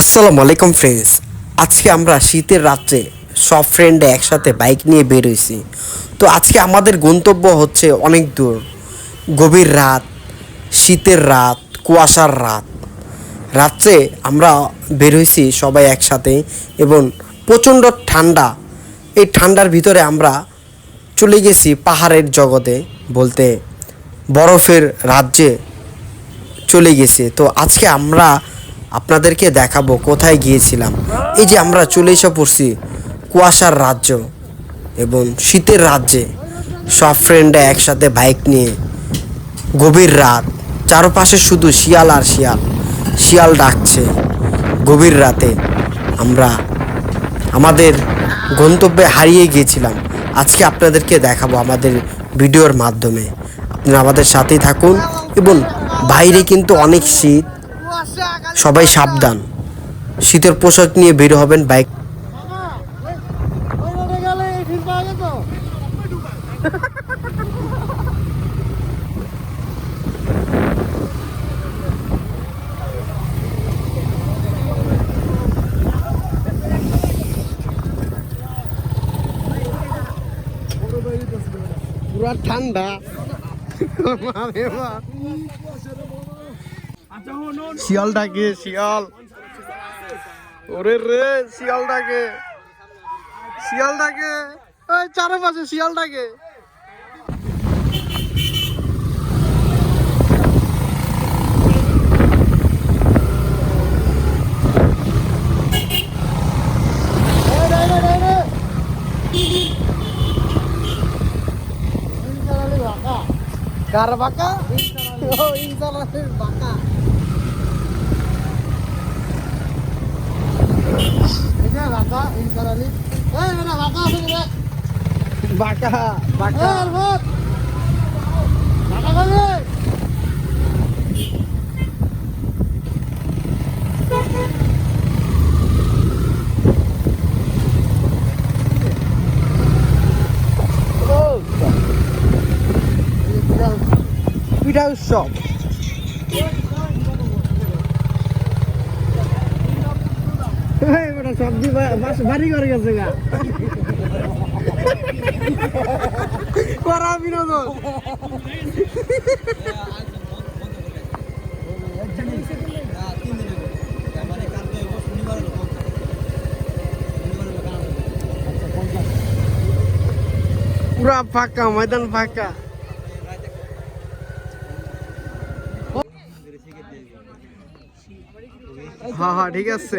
আসসালামু আলাইকুম ফ্রেন্ডস আজকে আমরা শীতের রাত্রে সব ফ্রেন্ডে একসাথে বাইক নিয়ে বের হয়েছি। তো আজকে আমাদের গন্তব্য হচ্ছে অনেক দূর। গভীর রাত, শীতের রাত, কুয়াশার রাত। রাত্রে আমরা বের হয়েছি সবাই একসাথে এবং প্রচণ্ড ঠান্ডা। এই ঠান্ডার ভিতরে আমরা চলে গেছি পাহাড়ের জগতে বলতে বরফের রাজ্যে চলে গেছে। তো আজকে আমরা আপনাদেরকে দেখাবো কোথায় গিয়েছিলাম। এই যে আমরা চলে এসে পড়ছি কুয়াশার রাজ্য এবং শীতের রাজ্যে। সব ফ্রেন্ডরা একসাথে বাইক নিয়ে গভীর রাত। চারপাশে শুধু শিয়াল আর শিয়াল। শিয়াল ডাকছে গভীর রাতে। আমরা আমাদের গন্তব্যে হারিয়ে গিয়েছিলাম। আজকে আপনাদেরকে দেখাবো আমাদের ভিডিওর মাধ্যমে। আপনারা আমাদের সাথেই থাকুন এবং বাইরে কিন্তু অনেক শীত। সবাই সাবধান। শীতের পোশাক নিয়ে বের হবেন বাইক। ঠান্ডা। শিয়াল ডাকে শিয়াল। ওরে রে শিয়াল ডাকে শিয়াল ডাকে ওই চারপাশে শিয়াল ডাকে কার বাঁকা? ও ইনশাল্লাহের বাঁকা। বাঁকা বাঁকা পিঠা উৎসব সবজি বাড়ি করে গেছে করা বিনোদন। পুরা ফাঁকা ময়দান ফাঁকা। হ্যাঁ হ্যাঁ ঠিক আছে।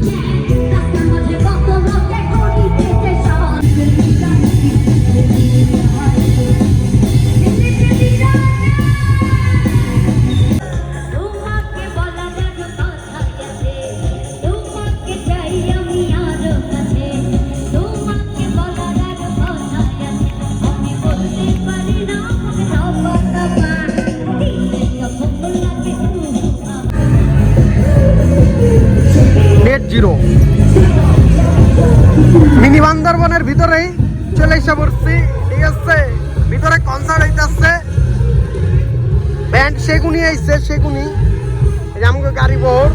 you can. জিরো। মিনি বান্দরবনের ভিতরেই চলে এসে পড়ছি। ঠিক আছে? ভিতরে কনসার্ট হইতেছে। ব্যান্ড সেগুনি আইসে সেগুনি আমাকে গাড়ি বহর।